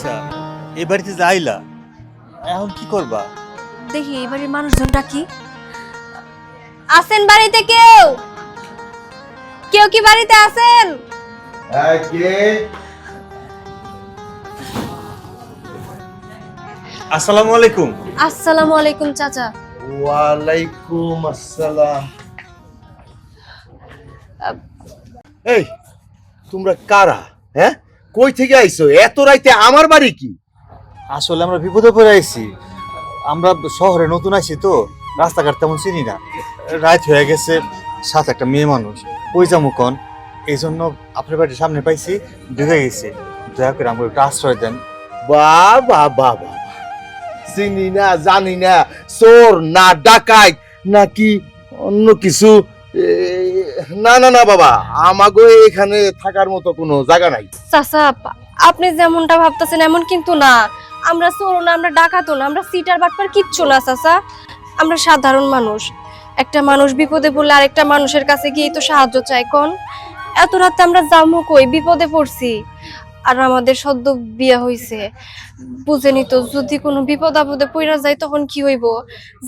আচ্ছা এ বাড়িতে যাইলা? এখন কি করবা? দেখি এবারে মানুষজন ডাকি আছেন বাড়িতে কেউ? কেউ কি বাড়িতে আছেন? আসসালামু আলাইকুম। আসসালামু আলাইকুম চাচা। ওয়ালাইকুম আসসালাম। এই তোমরা কারা হ্যাঁ? কই থেকে আইছো? এত রাইতে আমার বাড়ি কি? আসলে আমরা বিপদে পড়ে আইছি। আমরা শহরে নতুন আইছি তো রাস্তাঘাট তেমন চিনি না। রাত হয়ে গেছে সাথে একটা মেয়ে মানুষ। ওই যাব কন? এই জন্য আপনার বাড়ির সামনে পাইছি ঢুকে গেছি। দয়া করে আমাকে একটু আশ্রয় দেন। বা বা বা বা চিনি না জানি না চোর না ডাকাত নাকি অন্য কিছু? না না না, বাবা, আমাগো এখানে থাকার মতো কোনো জায়গা নাই। চাচা, আপনি যেমনটা ভাবতেছেন এমন কিন্তু না। আমরা চোর না, আমরা ডাকাতো না, আমরা সিটার বাটপার কিচ্ছু না, চাচা। আমরা সাধারণ মানুষ। একটা মানুষ বিপদে পড়লে আরেকটা মানুষের কাছে গিয়ে তো সাহায্য চাই, কোন। এত রাতে আমরা যাব কই? বিপদে পড়ছি। আর আমাদের সদ্য বিয়া হইছে। বুঝেনি তো যদি কোনো বিপদ আপদে পড়া যায় তখন কি হইব?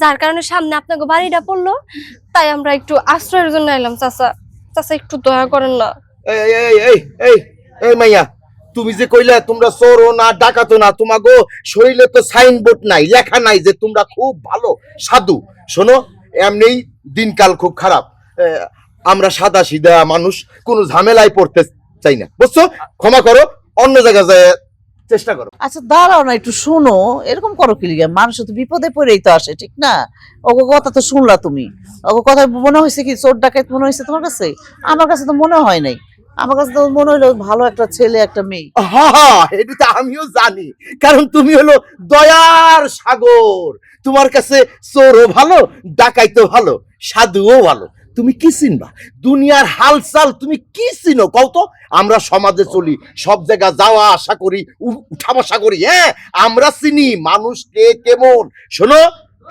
যার কারণে সামনে আপনাকে বাড়িটা পড়ল, তাই আমরা একটু আশ্রয়ের জন্য এলাম চাচা। চাচা, একটু দয়া করেন না। তুমি যে কইলা তোমরা চোরও না ডাকাতো না, তোমাগো শরীরে তো সাইনবোর্ড নাই, লেখা নাই যে তোমরা খুব ভালো, সাধু। শোনো, এমনিই দিনকাল খুব খারাপ। আমরা সাদা সিধা মানুষ, কোনো ঝামেলায় পড়তে চাই না। বুঝছ? ক্ষমা করো অন্য জায়গায় যায় চেষ্টা করো। আচ্ছা দাঁড়াও না একটু শোনো। এরকম করো কি লিগে? মানুষ তো বিপদে পড়েই তো আসে ঠিক না? ওগো কথা তো শুনলা তুমি। ওগো কথা মনে হয়েছে কি চোর ডাকাত মনে হয়েছে তোমার কাছে? আমার কাছে তো মনে হয় নাই। আমার কাছে তো মনে হলো ভালো একটা ছেলে একটা মেয়ে। হা হা এটা তো আমিও জানি। কারণ তুমি হলো দয়ার সাগর। তোমার কাছে চোরও ভালো ডাকাইতো ভালো সাধুও ভালো। তুমি কি চিনবা? দুনিয়ার হালচাল তুমি কি চিনো? কও তো, আমরা সমাজে চলি, সব জায়গা যাওয়া, আশা করি উঠা বসা করি হ্যাঁ? আমরা চিনি মানুষ কে কেমন। শোনো,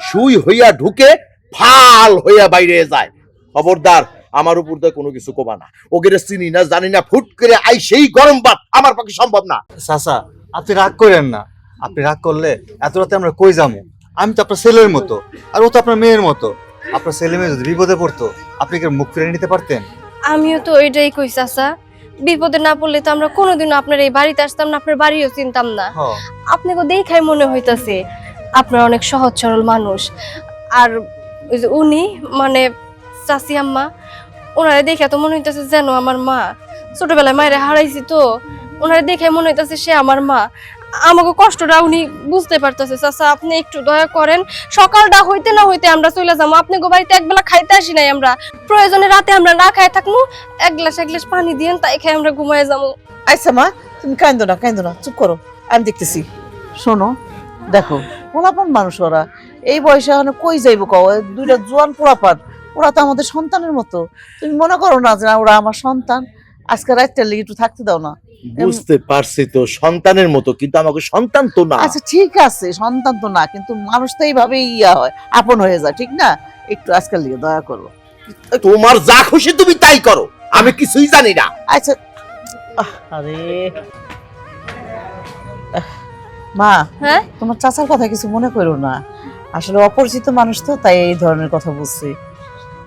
সুই হইয়া ঢুকে ফাল হইয়া বাইরে যায়। খবরদার, আমার উপর দিয়ে কোনো কিছু কবা না। ওকে চিনি না, জানি না, ফুট করে আই সেই গরম ভাত আমার পক্ষে সম্ভব না। চাচা, আপনি রাগ করেন না। আপনি রাগ করলে এত রাতে আমরা কই যাব আমি তো আপনার ছেলের মতো, আর ও তো আপনার মেয়ের মতো। আপনার ছেলে মেয়ে যদি বিপদে পড়তো আপনি কি মুখ ফিরে নিতে পারতেন? আমিও তো ওইটাই কই চাচা। বিপদে না পড়লে তো আমরা কোনোদিনও আপনার এই বাড়িতে আসতাম না আপনার বাড়িও চিনতাম না। আপনাকে দেখাই মনে হইতাছে আপনার অনেক সহজ সরল মানুষ। আর ওই যে উনি মানে চাচি আম্মা ওনারে দেখে তো মনে হইতাছে যেন আমার মা। ছোটবেলায় মায়ের হারাইছি তো ওনারে দেখে মনে হইতাছে সে আমার মা। আমাকে কষ্টটা উনি বুঝতে পারতেছে। চাচা, আপনি একটু দয়া করেন। সকালটা হইতে না হইতে আমরা চলে যাব আপনি গো বাড়িতে একবেলা খাইতে আসি নাই আমরা। প্রয়োজনে রাতে আমরা না খাই থাকব এক গ্লাস এক গ্লাস পানি দিয়েন, তাই খেয়ে আমরা ঘুমায় যাব আচ্ছা মা, তুমি কান্দো না কান্দো না, চুপ করো। আমি দেখতেছি। শোনো, দেখো, পোলাপান মানুষ ওরা। এই বয়সে এখন কই যাইব কও? দুইটা জোয়ান পোলাপান, ওরা তো আমাদের সন্তানের মতো। তুমি মনে করো না যে ওরা আমার সন্তান? আজকে রাতটার লেগে একটু থাকতে দাও না। বুঝতে পারছি তো সন্তানের মতো কিন্তু আমাকে সন্তান তো না। আচ্ছা ঠিক আছে সন্তান তো না কিন্তু মানুষ তো এইভাবেই ইয়া হয় আপন হয়ে যায় ঠিক না? একটু আজকাল লিগে দয়া করো। তোমার যা খুশি তুমি তাই করো আমি কিছুই জানি না। আচ্ছা আরে। মা হ্যাঁ? তোমার চাচার কথা কিছু মনে করো না। আসলে অপরিচিত মানুষ তো তাই এই ধরনের কথা বুঝছি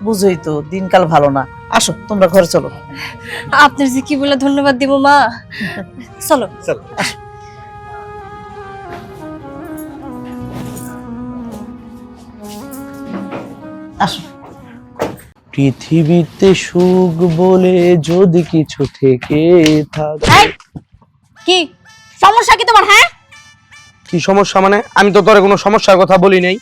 বুঝোই তো দিনকাল ভালো না। আসো তোমরা ঘরে চলো। আপনার যে কি বলে ধন্যবাদ দিব মা? চলো। চল আসো। পৃথিবীতে সুখ বলে যদি কিছু থেকে থাকে। কি? সমস্যা কি তোমার হ্যাঁ? কি সমস্যা মানে? আমি তো তোরে কোনো সমস্যার কথা বলি নাই।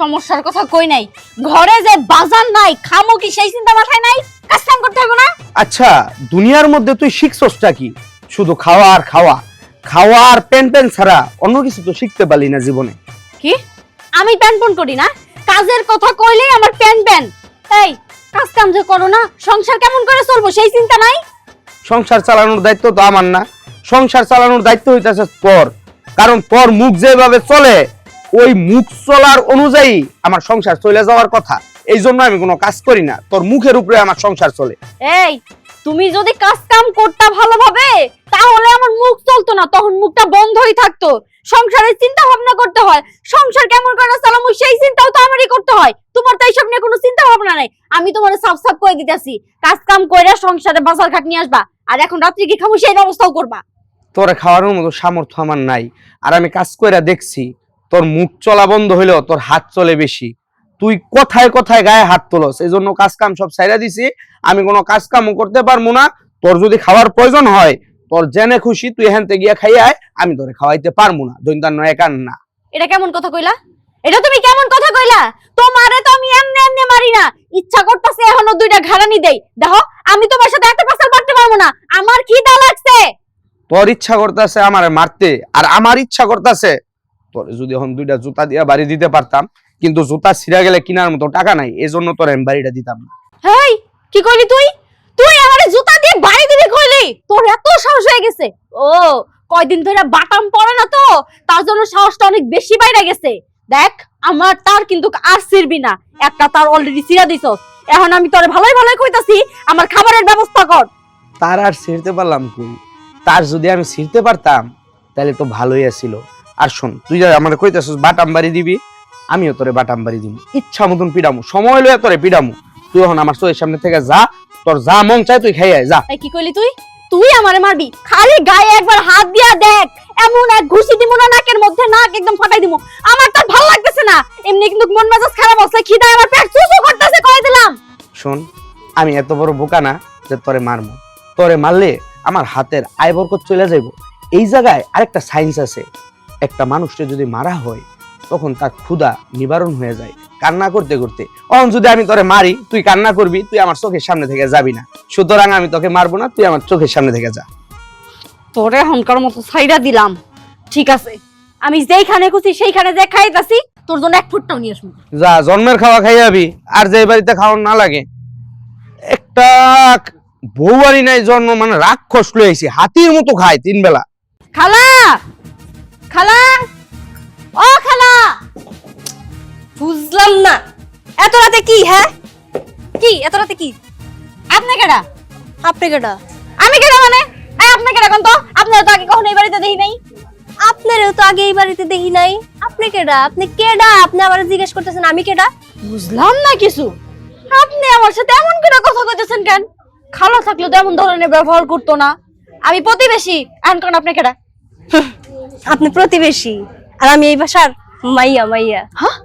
সমস্যার কথা কই নাই। ঘরে যে বাজার নাই খামো কি সেই চিন্তা মাথায় নাই? কাজ কাম করতে হবে না? আচ্ছা দুনিয়ার মধ্যে তুই শিখছসটা কি? শুধু খাওয়া আর খাওয়া। খাওয়া আর পেন পেন ছাড়া অন্য কিছু তো শিখতে পারলি না জীবনে। কি? আমি প্যান পন করি না? কাজের কথা কইলেই আমার প্যান প্যান। এই কাজ কাম যে করো না সংসার কেমন করে চলবো সেই চিন্তা নাই? সংসার চালানোর দায়িত্ব তো আমার না। সংসার চালানোর দায়িত্ব হইতাছে তোর। কারণ তোর মুখ যেভাবে চলে ওই মুখ চলার অনুযায়ী আমার সংসার চলে যাওয়ার কথা। এই জন্য আমি কোনো কাজ করি না। তোর মুখের উপরে আমার সংসার চলে। এই তুমি যদি কাজ কাম করতা ভালোভাবে তাহলে আমার মুখ চলতো না তখন মুখটা বন্ধই থাকতো। সংসারের চিন্তা ভাবনা করতে হয়। সংসার কেমন করে চালামু সেই চিন্তাও তো আমারই করতে হয়। তোমার তো এইসব নিয়ে কোনো চিন্তা ভাবনা নাই। আমি তোমার সাফ সাফ করে দিতেছি কাজ কাম কইরা সংসারে বাজার ঘাট নিয়ে আসবা আর এখন রাত্রি কি খামু সেই ব্যবস্থাও করবা। তোরে খাওয়ানোর মতো সামর্থ্য আমার নাই। আর আমি কাজ কইরা দেখছি তোর মুখ চলা বন্ধ হইলেও তোর হাত চলে বেশি। তুই কোথায় কোথায় গায়ে হাত তোলস। এই জন্য কাজ কাম সব ছাইরা দিছি। আমি কোনো কাজ কামও করতে পারব না। তোর যদি খাওয়ার প্রয়োজন হয় তোর জেনে খুশি তুই থেকে গিয়া খাই আয়। আমি তোরে খাওয়াইতে পারব না। দৈন্তার নয় একান না। এটা কেমন কথা কইলা? এটা তুমি কেমন কথা কইলা? তোমারে তো আমি এমনি এমনি মারি না। ইচ্ছা করতেছে এখনও দুইটা ঘাড়ানি দেই। দেখো আমি তোমার সাথে একটা পাসাল পারতে পারব না। আমার খিদা লাগছে। তোর ইচ্ছা করতেছে আমার মারতে। আর আমার ইচ্ছা করতেছে তোর যদি এখন দুইটা জুতা দিয়া বাড়ি দিতে পারতাম কিন্তু জুতা ছিঁড়া গেলে কেনার মতো টাকা নাই এজন্য তোর আমি বাড়িটা দিতাম না। হেই কি কইলি তুই? তুই আমারে জুতা দিয়ে বাড়ি দিবি কইলি? তোর এত সাহস হয়ে গেছে। ও কয়দিন ধরে বাটাম পড়ে না তো? তার জন্য সাহসটা অনেক বেশি বাইরে গেছে। দেখ আমার তার কিন্তু আর ছিড়বি না। একটা তার অলরেডি ছিড়া দিছস। এখন আমি তোরে ভালোই ভালোই কইতাছি আমার খাবারের ব্যবস্থা কর। তার আর ছিঁড়তে পারলাম কই? তার যদি আমি ছিঁড়তে পারতাম তাহলে তো ভালোই আছিল। আর শোন তুই যা আমার কইতেছিস বাটাম বাড়ি দিবি আমিও তোরে বাটাম বাড়ি দিব ইচ্ছা মতন পিডামু সময় লয়ে তোরে পিডামু। তুই এখন আমার চোখের সামনে থেকে যা তোর যা মন চায় তুই খাই আয়, যা। এই কি কইলি তুই? তুই আমারে মারবি? খালি গায়ে একবার হাত দিয়া দেখ এমন এক ঘুষি দিব না নাকের মধ্যে নাক একদম ফাটাই দিব আমার তো ভালো লাগতেছে না। এমনি কিন্তু মন মেজাজ খারাপ আছে খিদা আমার পেট চুচু করতেছে কই দিলাম। শোন আমি এত বড় বোকা না যে তোরে মারবো। তোরে মারলে আমার হাতের আয় বরকত চলে যাইব। এই জায়গায় আরেকটা সায়েন্স আছে। একটা মানুষকে যদি মারা হয় তখন তার ক্ষুধা নিবারণ হয়ে যায়। কান্না করতে করতে অন যদি আমি তোরে মারি তুই কান্না করবি তুই আমার চোখের সামনে থেকে যাবি না। সুতরাং আমি তোকে মারবো না তুই আমার চোখের সামনে থেকে যা। তোরে হনকার মতো ছাইরা দিলাম। ঠিক আছে আমি যেইখানে খুশি সেইখানে যে খাইতাছি তোর জন্য এক ফুটটাও নিয়ে আসব যা জন্মের খাওয়া খাই যাবি আর যে বাড়িতে খাওয়ার না লাগে। একটা বউয়ারি নাই জন্ম মানে রাক্ষস লইছি হাতির মতো খায় তিন বেলা খালা! খালা? ও খালা! বুঝলাম না। এত রাতে কি হ্যাঁ? কি এত রাতে কি? আপনি কেডা? আপনি কেডা? আমি কেডা মানে? এই আপনি কেডা কোন তো? আপনারা তো আগে কখনো এই বাড়িতে দেখি নাই। আপনারও তো আগে এই বাড়িতে দেখি নাই। আপনি কেডা? আপনি কেডা? আপনি আবার জিজ্ঞেস করতেছেন আমি কেডা? বুঝলাম না কিছু। আপনি আমার সাথে এমন করে কথা কইতেছেন কেন? খালা থাকলে তো এমন ধরনের ব্যবহার করতো না। আমি প্রতিবেশী এখন কোন আপনি কেডা? আপনি প্রতিবেশী। আর আমি এই বাসার মাইয়া মাইয়া। হ্যাঁ?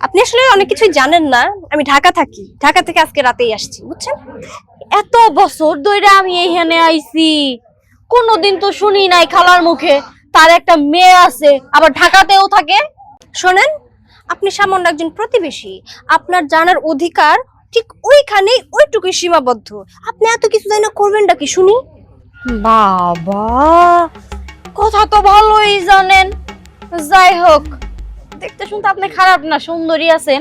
আপনি আসলে অনেক কিছুই জানেন না আমি ঢাকা থাকি। ঢাকা থেকে আজকে রাতেই আসছি বুঝছেন? এত বছর ধরে আমি এইখানে আইছি কোনোদিন তো শুনি নাই খালার মুখে তার একটা মেয়ে আছে আবার ঢাকাতেও থাকে। শোনেন আপনি সামান্য একজন প্রতিবেশী আপনার জানার অধিকার ঠিক ওইখানেই ওইটুকুই সীমাবদ্ধ। আপনি এত কিছু জানি করবেন করবেনটা কি শুনি? বাবা! কথা তো ভালোই জানেন। যাই হোক দেখতে শুনতে আপনি খারাপ না সুন্দরী আছেন।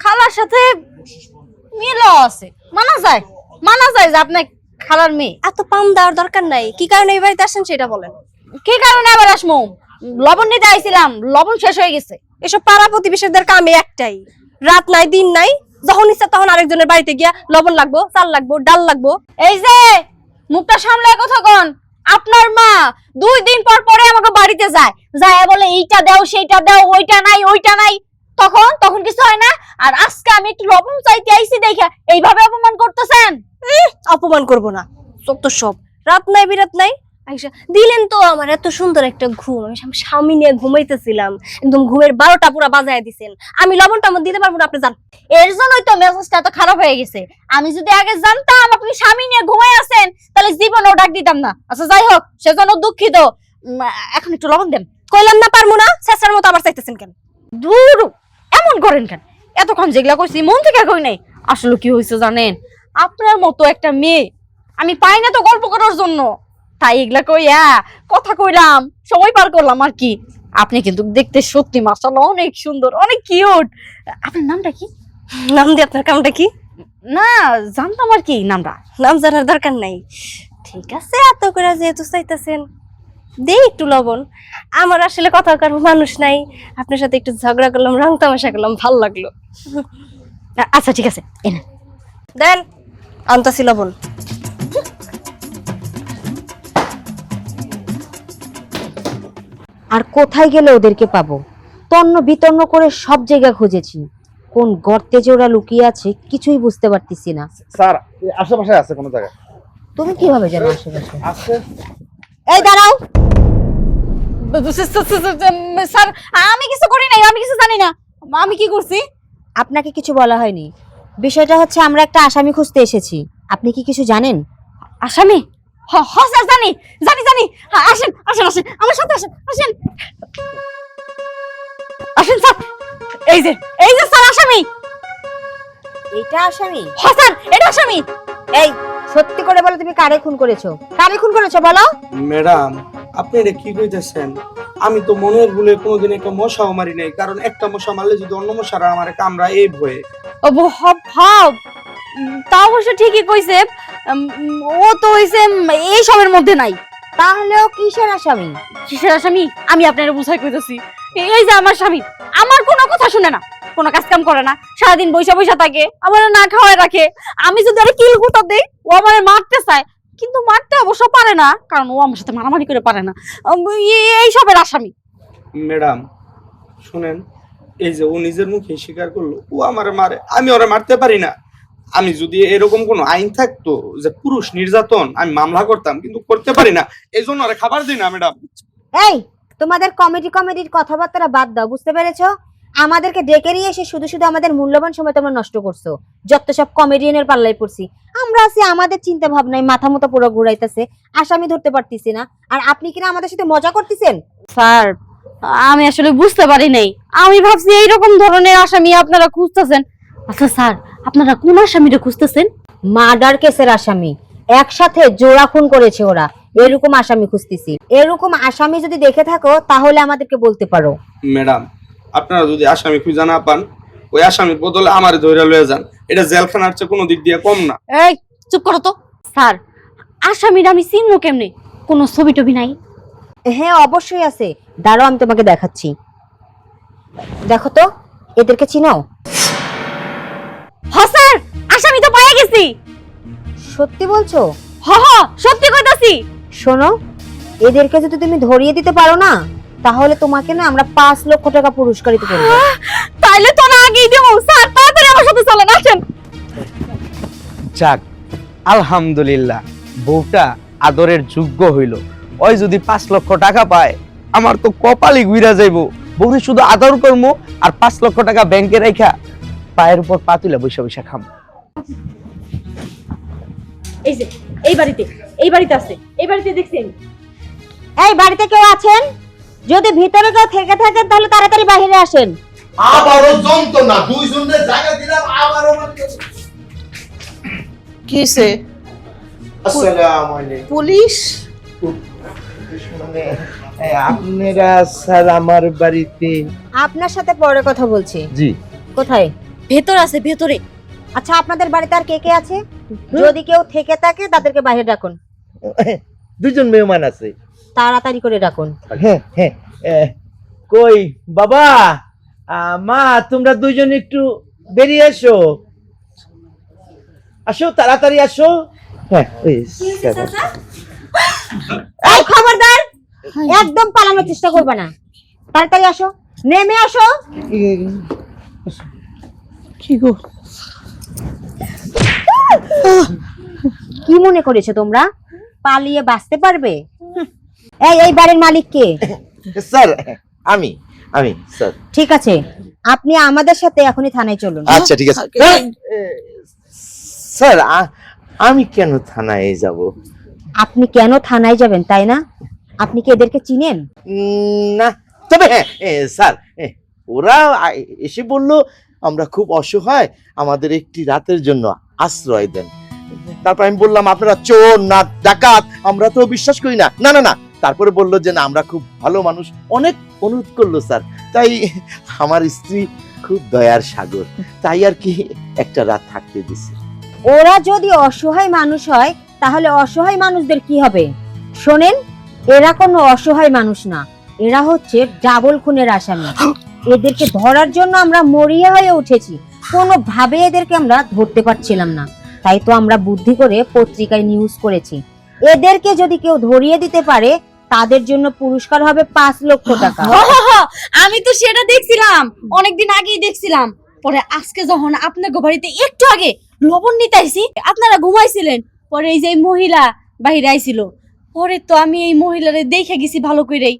খালার সাথে মিলও আছে। মানা যায় মানা যায় যে আপনি খালার মেয়ে। এত পাম দেওয়ার দরকার নাই। কি কারণে এই বাড়িতে আসেন সেটা বলেন। কি কারণে আবার আসমো লবণ নিতে আইছিলাম লবণ শেষ হয়ে গেছে। এসব পাড়া প্রতিবেশীদের কামে একটাই। রাত নাই দিন নাই যখন ইচ্ছা তখন আরেকজনের বাড়িতে গিয়া লবণ লাগবো চাল লাগবো ডাল লাগবো। এই যে মুখটা সামলায় কথা কন। আপনার মা দুই দিন পর পরে আমাকে বাড়িতে যায়। যায় বলে, এইটা দাও, সেইটা দাও, ওইটা নাই ওইটা নাই। তখন তখন কিছু হয় না। আর আজকে আমি একটু লবণ চাইতে আইছি দেখা, এইভাবে অপমান করতেছেন? অপমান করব না। যত সব। রাত নাই, বিরাত নাই। আইসা, দিলেন তো আমার এত সুন্দর একটা ঘুম। আমি স্বামী- নিয়ে ঘুমাইতেছিলাম। একদম ঘুমের বারোটা পুরো বাজায় দিছেন। আমি লবণটা আমার দিতে পারব না, আপনি জান এর জন্যই তো মেজাজটা এত খারাপ হয়ে গেছে। আমি যদি আগে জানতাম আপনি স্বামী নিয়ে ঘুমাই আছেন, তাহলে জীবনেও ডাক দিতাম না। আচ্ছা যাই হোক সেজন্য দুঃখিত। এখন একটু লবণ দেন। কইলাম না, পারব না, শেষের মতো আবার চাইতেছেন কেন? দূর, এমন করেন কেন? এতক্ষণ যেগুলা কইছি, মন থেকে কই নাই। আসলে কি হয়েছে জানেন? আপনার মতো একটা মেয়ে, আমি পাই না তো গল্প করার জন্য। তাই এগুলা কইয়া কথা কইলাম সময় পার করলাম আর কি। আপনি কিন্তু দেখতে সত্যি মাসাল্লাহ অনেক সুন্দর অনেক কিউট আপনার নামটা কি? নাম দিয়ে আপনার কামটা কি? না জানতাম আর কি নামটা। নাম জানার দরকার নাই। ঠিক আছে এত করে যেহেতু চাইতেছেন দে একটু লবণ। আমার আসলে কথা কার মানুষ নাই। আপনার সাথে একটু ঝগড়া করলাম রং তামাশা করলাম ভালো লাগল। আচ্ছা ঠিক আছে এনে দেন আনতাছি লবণ। আর কোথায় গেলে ওদেরকে পাবো? তন্ন বিতন্ন করে সব জায়গা খুঁজেছি। কোন গর্তে যে ওরা লুকিয়ে আছে কিছুই বুঝতে পারতেছি না। স্যার আশেপাশে আছে কোনো জায়গায়? তুমি কীভাবে জানো আশেপাশে? আছে। এই দাঁড়াও। স্যার আমি কিছু করি নাই আমি কিছু জানি না। আমি কি করছি? আপনাকে কিছু বলা হয়নি। বিষয়টা হচ্ছে আমরা একটা আসামি খুঁজতে এসেছি। আপনি কি কিছু জানেন? আসামি? হ হ স্যার জানি জানি জানি। হ্যাঁ, আসেন আসেন আসেন। আমার সাথে আসেন আসেন। আসেন স্যার। এই যে এই যে স্যার আসামি। এইটা আসামি? হ স্যার এটা আসামি। এই সত্যি করে বলো তুমি কারে খুন করেছ? কারে খুন করেছ বলো। ম্যাডাম আপনি এটা কি কইতেছেন আমি তো মনের ভুলে কোনোদিন একটা মশাও মারি নাই কারণ একটা মশা মারলে যদি অন্য মশারা আমার কামড়া এই ভয়ে। ও ব- হব হব তা অবশ্য ঠিকই কইছে। ও তো হইছে এই সবের মধ্যে নাই। তাহলেও কিসের আসামি? কিসের আসামি? আমি আপনারা বুঝাই কইতেছি। এই যে আমার স্বামী আমার কোনো কথা শুনে না। কোনো কাজ কাম করে না সারাদিন বৈশা বৈশা থাকে আমার না খাওয়ায় রাখে। আমি যদি আরে কিল গুতা দেই ও আমার মারতে চায়। কিন্তু মারতে অবশ্য পারে না কারণ ও আমার সাথে মারামারি করে পারে না। এই সবের আসামি। ম্যাডাম শুনেন এই যে ও নিজের মুখে স্বীকার করল ও আমার মারে আমি ওরা মারতে পারি না। আমি যদি এরকম কোনো আইন থাকতো যে পুরুষ নির্যাতন আমি মামলা করতাম কিন্তু করতে পারি না। এই জন্য ওরা খাবার দিই না ম্যাডাম। এই তোমাদের কমেডি কমেডির কথাবার্তা বাদ দাও বুঝতে পেরেছ? আমাদেরকে ডেকে নিয়ে এসে শুধু শুধু আমাদের মূল্যবান সময় তোমরা নষ্ট করছ। যত সব কমেডিয়ানের পাল্লায় পড়ছি। আমরা আছি আমাদের চিন্তা ভাবনায় মাথা মতো পুরো ঘুরাইতেছে। আসামি ধরতে পারতেছি না। আর আপনি কিনা আমাদের সাথে মজা করতেছেন? স্যার আমি আসলে বুঝতে পারি নাই। আমি ভাবছি এইরকম ধরনের আসামি আপনারা খুঁজতেছেন। আচ্ছা স্যার আপনারা কোন আসামিটা খুঁজতেছেন? মার্ডার কেসের আসামি। একসাথে জোড়া খুন করেছে ওরা। এরকম আসামি খুঁজতেছি। এরকম আসামি যদি দেখে থাকো তাহলে আমাদেরকে বলতে পারো। ম্যাডাম আপনারা যদি আসামি খুঁজে না পান ওই আসামির বদলে আমারে ধরে লয়ে যান। এটা জেলখানার চেয়ে কোনো দিক দিয়ে কম না। এই চুপ করো তো। স্যার আসামিটা আমি চিনবো কেমনে? কোনো ছবি টবি নাই? হ্যাঁ অবশ্যই আছে। দাঁড়াও আমি তোমাকে দেখাচ্ছি। দেখো তো এদেরকে চিনাও হ স্যার! আসামি তো পাইয়া গেছি। সত্যি বলছো? হ হ সত্যি কইতাছি। শোনো এদেরকে যদি তুমি ধরিয়ে দিতে পারো না তাহলে তোমাকে না আমরা পাঁচ লক্ষ টাকা পুরস্কারিত করব। তাইলে তো না আগেই দেবো। স্যার তাড়াতাড়ি আমার সাথে চলেন আসেন। যাক আলহামদুলিল্লাহ বউটা আদরের যোগ্য হইল। ওই যদি পাঁচ লক্ষ টাকা পায় আমার তো কপালই গুইরা যাইব। বউরে শুধু আদর করব আর পাঁচ লক্ষ টাকা ব্যাংকে রাখা পায়ের উপর পা তুলে বসে বসে খাম এই যে এই বাড়িতে এই বাড়িতে আছে এই বাড়িতে দেখছি আমি। এই বাড়িতে কেউ আছেন? যদি ভিতরে কেউ থেকে থাকেন তাহলে তাড়াতাড়ি বাইরে আসেন। আবারও যন্ত্রণা দুইজনের জায়গা দিলাম আবারও কিসে আসসালামু আলাইকুম। পুলিশ? মানে আপনারা স্যার আমার বাড়িতে আপনার সাথে পরে কথা বলছি। জি। কোথায়? ভেতর আছে ভেতরে। আচ্ছা আপনাদের বাড়িতে আর কে কে আছে? যদি কেউ থেকে থাকে তাদেরকে বাইরে ডাকুন। দুজন মেহমান আছে। তাড়াতাড়ি করে ডাকুন। হ্যাঁ হ্যাঁ। কই? বাবা মা তোমরা দুইজন একটু বেরিয়ে আসো আসো তাড়াতাড়ি আসো। হ্যাঁ এই খবরদার একদম পালানোর চেষ্টা করবে না। তাড়াতাড়ি আসো নেমে আসো। কি গো? কি মনে করেছ তোমরা? পালিয়ে বাঁচতে পারবে? এই এই বাড়ির মালিক কে? স্যার আমি আমি স্যার। ঠিক আছে আপনি আমাদের সাথে এখনই থানায় চলুন। আচ্ছা ঠিক আছে। স্যার আমি কেন থানায় যাব? আপনি কেন থানায় যাবেন তাই না? আপনি কি এদেরকে চিনেন? উম, না তবে হ্যাঁ স্যার ওরা এসে বলল আমরা খুব অসহায়, আমাদের একটি রাতের জন্য আশ্রয় দেন। তারপর আমি বললাম, আপনারা চোর না ডাকাত, আমরা তো বিশ্বাস করি না। না না না। তারপরে বলল যে, না, আমরা খুব ভালো মানুষ। অনেক অনুরোধ করল, স্যার। তাই আমার স্ত্রী খুব দয়ার সাগর। তাই আর কি একটা রাত থাকতে দিছি। ওরা যদি অসহায় মানুষ হয়, তাহলে অসহায় মানুষদের কি হবে? শোনেন, এরা কোনো অসহায় মানুষ না। এরা হচ্ছে ডাবল খুনের আসামি। এদেরকে ধরার জন্য আমরা মরিয়া হয়ে উঠেছি। কোনোভাবে এদেরকে আমরা ধরতে পারছিলাম না। তাই তো আমরা বুদ্ধি করে পত্রিকায় নিউজ করেছি। এদেরকে যদি কেউ ধরিয়ে দিতে পারে, তাদের জন্য পুরস্কার হবে পাঁচ লক্ষ টাকা। আমি তো সেটা দেখছিলাম। অনেকদিন আগেই দেখছিলাম। পরে আজকে যখন আপনাকে বাড়িতে একটু আগে লবণ নিতে আইছি, আপনারা ঘুমাইছিলেন। পরে এই যে মহিলা বাহিরে আইছিল। পরে তো আমি এই মহিলারে দেখে গেছি ভালো করেই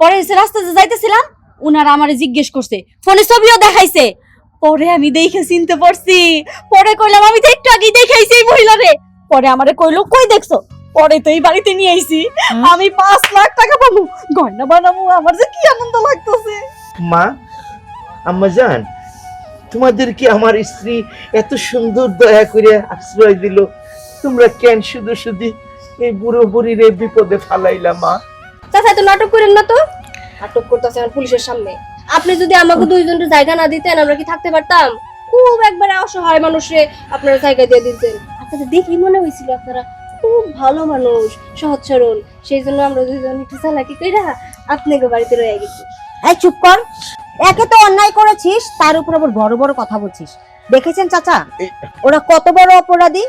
পরে রাস্তাতে যাইতেছিলাম উনারা আমারে জিজ্ঞেস করছে ফোনে ছবিও দেখাইছে। পরে আমি দেখে চিনতে পারছি। পরে কইলাম আমি তো একটু আগেই দেখাইছি এই মহিলারে। পরে আমারে কইলো কই দেখছ? পরে তো এই বাড়িতে নিয়ে আইছি। আমি পাঁচ লাখ টাকা পাবো। গয়না বানাবো আমার যে কি আনন্দ লাগতেছে। মা আম্মা জান তোমাদেরকে আমার স্ত্রী এত সুন্দর দয়া করে আশ্রয় দিল? তোমরা কেন শুধু শুধু এই বুড়ো বুড়ির বিপদে ফালাইলা মা? চাচা এত নাটক করেন না তো? নাটক করতেছে এখন পুলিশের সামনে। আপনি যদি আমাকে দুইজনের জায়গা না দিতেন আমরা কি থাকতে পারতাম? খুব একবারে অসহায় মানুষে আপনারা জায়গা দিয়ে দিতেন। আপনাদের দেখি মনে হয়েছিল আপনারা খুব ভালো মানুষ সহজ সরল। সেই জন্য আমরা দুইজন একটু চালাকি কইরা আপনাকে বাড়িতে রয়ে গেছি। এই চুপ কর। একে তো অন্যায় করেছিস তার উপর আবার বড় বড় কথা বলছিস। দেখেছেন চাচা? ওরা কত বড় অপরাধী?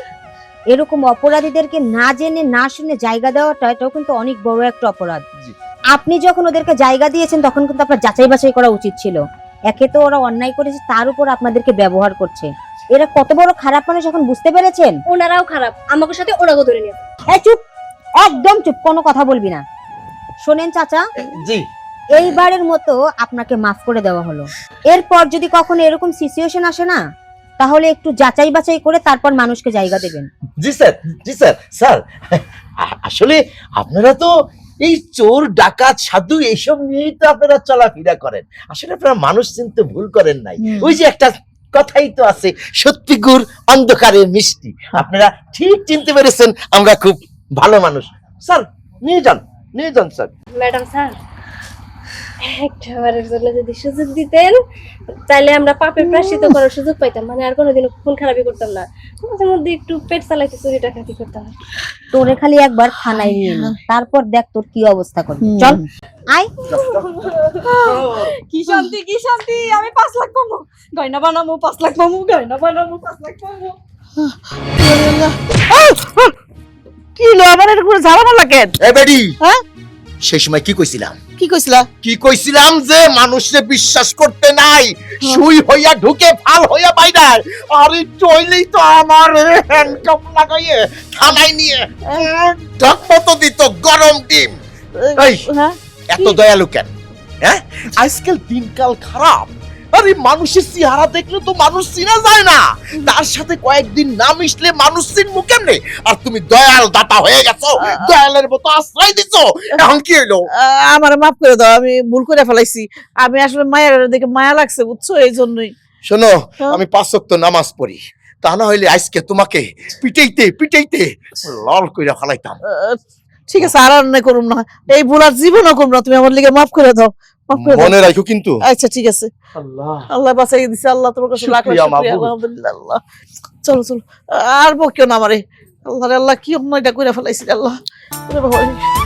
এরকম অপরাধীদেরকে না জেনে না শুনে জায়গা দেওয়াটা এটাও কিন্তু অনেক বড় একটা অপরাধ। আপনি যখন ওদেরকে জায়গা দিয়েছেন তখন কিন্তু আপনার যাচাই বাছাই করা উচিত ছিল। একে তো ওরা অন্যায় করেছে তার উপর আপনাদেরকে ব্যবহার করছে। এরা কত বড় খারাপ মানুষ এখন বুঝতে পেরেছেন? ওনারাও খারাপ আমাকে সাথে ওনাকে ধরে নিয়ে এই চুপ! একদম চুপ! কোনো কথা বলবি না। শোনেন চাচা জি। এইবারের মতো আপনাকে মাফ করে দেওয়া হলো। এরপর যদি কখনো এরকম সিচুয়েশন আসে না তাহলে একটু যাচাই বাছাই করে তারপর মানুষকে জায়গা দেবেন। জি স্যার। জি স্যার। স্যার আসলে আপনারা তো এই চোর ডাকাত সাধু এইসব নিয়েই তো আপনারা চলাফেরা করেন। আসলে আপনারা মানুষ চিনতে ভুল করেন নাই। ওই যে একটা কথাই তো আছে সত্যি গুড় অন্ধকারে মিষ্টি। আপনারা ঠিক চিনতে পেরেছেন আমরা খুব ভালো মানুষ। স্যার নিয়ে যান নিয়ে যান স্যার। ম্যাডাম স্যার একটা বারের জন্য যদি সুযোগ দিতেন তাহলে আমরা পাপের প্রাশ্চিত করার সুযোগ পাইতাম। মানে আর খুন খারাপই করতাম না। মাঝে মধ্যে একটু পেট চালাইতে চুরি টাকাতি করতাম। তোরে খালি একবার থানায় নিয়ে নি তারপর দেখ তোর কি অবস্থা করবি। চল আয়। কি শান্তি কি শান্তি? আমি পাঁচ লাখ পাবো। গয়না বানাবো পাঁচ লাখ পাবো গয়না বানাবো পাঁচ লাখ পাবো। কি এরকম ঝাড়া এ বেডি হ্যাঁ? সেই সময় কি কইছিলাম? কি কইছিলা? কি কইছিলাম যে মানুষে বিশ্বাস করতে নাই। সুই হইয়া ঢুকে ফাল হইয়া বাইরায় আরে চইলেই তো আমার হ্যান্ডকাপ লাগাইয়ে থানায় নিয়ে ঢক মতো দিত গরম ডিম। এই হ্যাঁ? এত দয়ালু কেন? হ্যাঁ? আজকাল দিনকাল খারাপ। আরে মানুষের চেহারা দেখলে তো মানুষ চিনা যায় না। তার সাথে কয়েকদিন না মিশলে মানুষ চিনবো কেমনে? আর তুমি দয়াল দাতা হয়ে গেছো। দয়ালের মতো আশ্রয় দিছো। এখন কি হইল? আমার মাফ করে দাও আমি ভুল করে ফেলাইছি। আমি আসলে মায়ের দেখে মায়া লাগছে বুঝছ? এই জন্যই। শোনো? আমি পাঁচ ওয়াক্ত নামাজ পড়ি। তা না হইলে আজকে তোমাকে পিটাইতে পিটাইতে লাল কইরা ফেলাইতাম। ঠিক আছে আর অন্যায় করুম না। এই ভুল আর জীবনও করুম না। তুমি আমার লিগে মাফ করে দাও। মনে রাখো কিন্তু। আচ্ছা ঠিক আছে। আল্লাহ। আল্লাহ বাঁচাই দিছে আল্লাহ তোমার কাছে লাখ লাখ শুকরিয়া, আলহামদুলিল্লাহ। আল্লাহ চলো চলো। আর বকিও না আমারে। আল্লাহ আল্লাহ কি অন্যায়টা করে ফেলাইছি আল্লাহ। ওরে বাবা।